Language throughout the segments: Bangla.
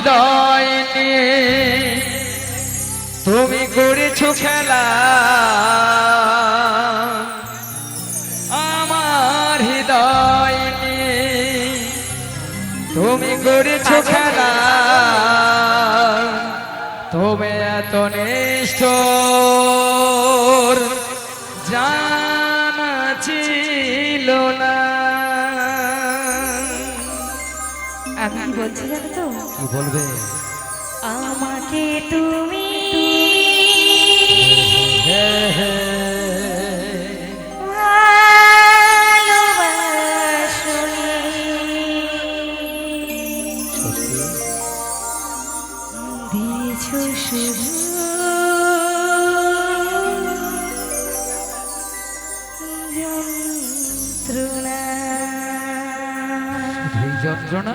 হৃদয় তুমি করেছ খেলা। আমার হৃদয় তুমি করেছ খেলা। তুমি এত নিষ্ঠ না। বলছি জানো তো? বলবে? আমাকে তুমি যন্ত্রণা?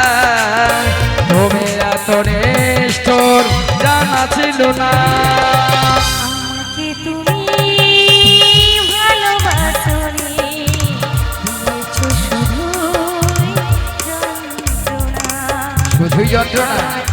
ছিল না শুধুই যন্ত্রণা।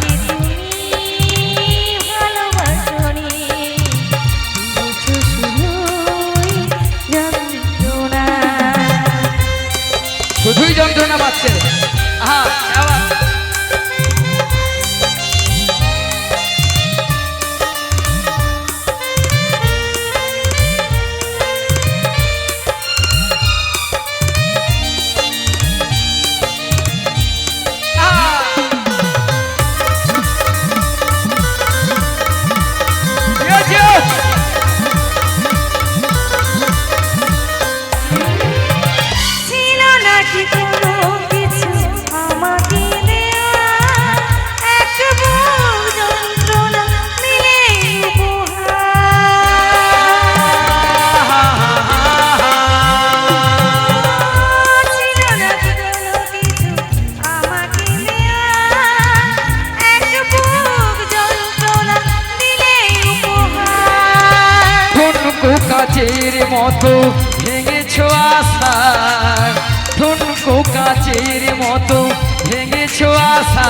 মতো ভেঙেছো আশার ঠুনকো কাচের মতো ভেঙেছো আশা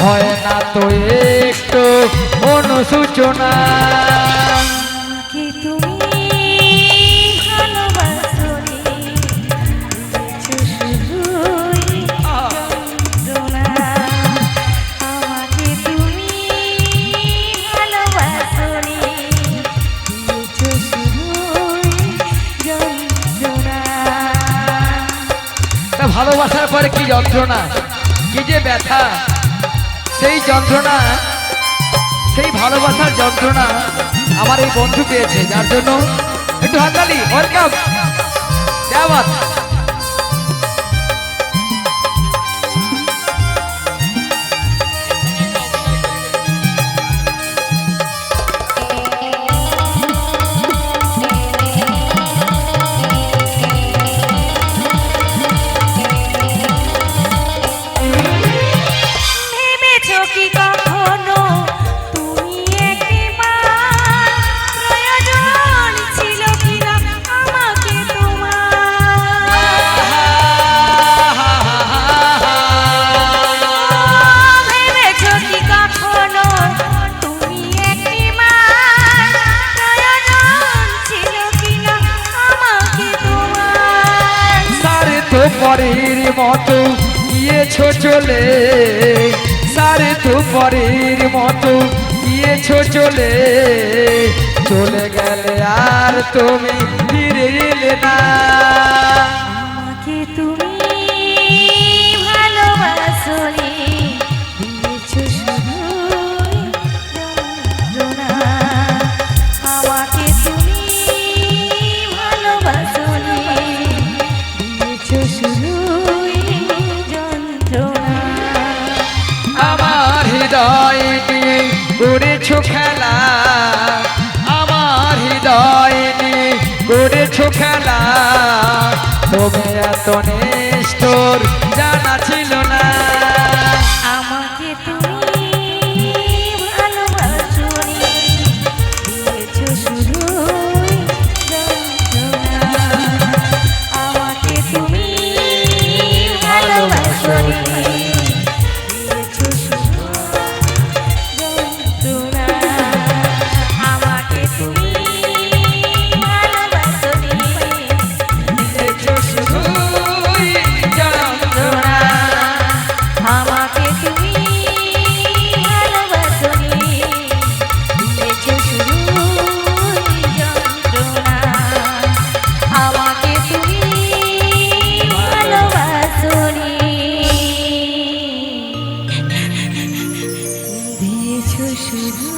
হয় না তো একটু অনুসূচনা ভালোবাসার পরে কি যন্ত্রণা? কি যে ব্যথা? সেই যন্ত্রণা, সেই ভালোবাসার যন্ত্রণা আমার এই বন্ধু পেয়েছে। যার জন্য একটু হাতালি ওয়েলকাম। দেওয়াত মতো গিয়েছো চলে, সারে তো পরের মতো গিয়েছো চলে। চলে গেলে আর তুমি ফিরে এলে না। আমাকে করেছ খেলা? আমার হৃদয় নিয়ে করেছ খেলা? তবে এত নিষ্ঠুর জানা ছিল 是是